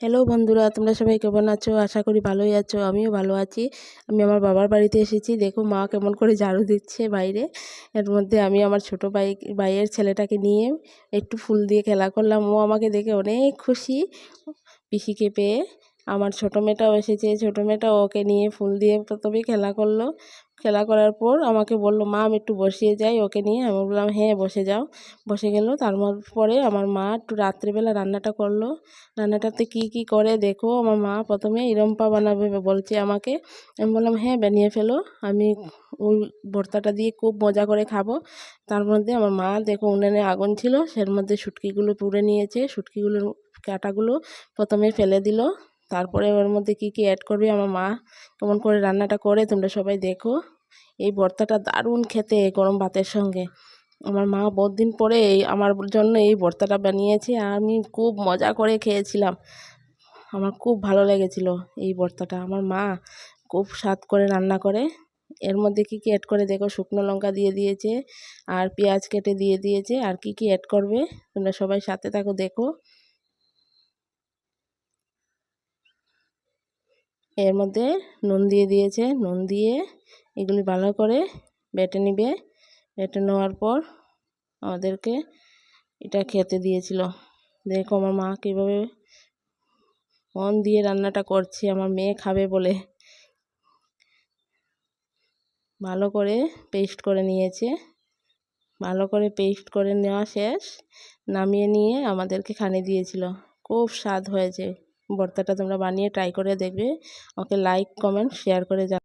Hello বন্ধুরা, তোমরা সবাই কেমন আছো? আশা করি ভালোই আছো, আমিও ভালো আছি। আমি আমার বাবার বাড়িতে এসেছি, দেখো মা কেমন করে ঝাড়ু দিচ্ছে বাইরে। এর মধ্যে আমি আমার ছোট ভাই, ভাইয়ের ছেলেটাকে নিয়ে একটু ফুল দিয়ে খেলা করলাম। ও আমাকে দেখে অনেক খুশি, পিসিকে পেয়ে। আমার ছোটো মেয়েটাও এসেছে, ছোটো মেয়েটাও ওকে নিয়ে ফুল দিয়ে প্রথমেই খেলা করল। খেলা করার পর আমাকে বলল, মা, আমি একটু বসিয়ে যাই ওকে নিয়ে। আমি বললাম হ্যাঁ বসে যাও। বসে গেল। তার পরে আমার মা একটু রাত্রিবেলা রান্নাটা করল। রান্নাটাতে কি কি করে দেখো, আমার মা প্রথমে ইরম্পা বানাবে বলছে আমাকে। আমি বললাম হ্যাঁ বানিয়ে ফেলো। আমি ওই ভর্তাটা দিয়ে খুব মজা করে খাব। তার মধ্যে আমার মা দেখো উনুনে আগুন ছিল, সের মধ্যে শুটকিগুলো পুড়ে নিয়েছে। শুটকিগুলোর কাঁটাগুলো প্রথমে ফেলে দিল। তারপরে ওর মধ্যে কি কি অ্যাড করবে আমার মা? কেমন করে রান্নাটা করে তোমরা সবাই দেখো। এই ভর্তাটা দারুণ খেতে গরম ভাতের সঙ্গে। আমার মা বহুত দিন পরে আমার জন্য এই ভর্তাটা বানিয়েছে আর আমি খুব মজা করে খেয়েছিলাম। আমার খুব ভালো লেগেছিল এই ভর্তাটা। আমার মা খুব স্বাদ করে রান্না করে। এর মধ্যে কী কী অ্যাড করে দেখো? শুকনো লঙ্কা দিয়ে দিয়েছে আর পেঁয়াজ কেটে দিয়ে দিয়েছে। আর কি কি অ্যাড করবে? তোমরা সবাই সাথে থাকো, দেখো। এর মধ্যে নুন দিয়ে দিয়েছে। নুন দিয়ে এগুলি ভালো করে বেটে নিবে। বেটে নেওয়ার পর আমাদেরকে এটা খেতে দিয়েছিল। দেখো আমার মা কীভাবে মন দিয়ে রান্নাটা করছে, আমার মেয়ে খাবে বলে। ভালো করে পেস্ট করে নিয়েছে। ভালো করে পেস্ট করে নেওয়া শেষ। নামিয়ে নিয়ে আমাদেরকে খানে দিয়েছিল। খুব স্বাদ হয়েছে। ভর্তাটা তোমরা বানিয়ে ট্রাই করে দেখবে। ওকে লাইক কমেন্ট শেয়ার করে